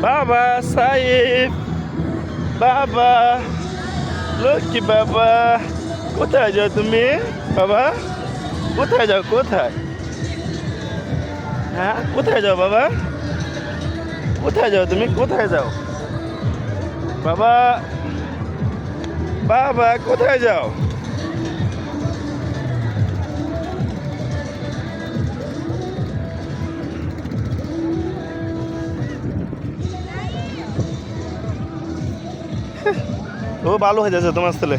বাবা সাইফ বাবা লক্ষ্মী বাবা কোথায় যাও তুমি? বাবা কোথায় যাও? কোথায়? হ্যাঁ? কোথায় যাও বাবা কোথায় যাও তুমি? কোথায় যাও? বাবা বাবা কোথায় যাও? ও ভালো হয়ে যাচ্ছে তোমার ছেলে।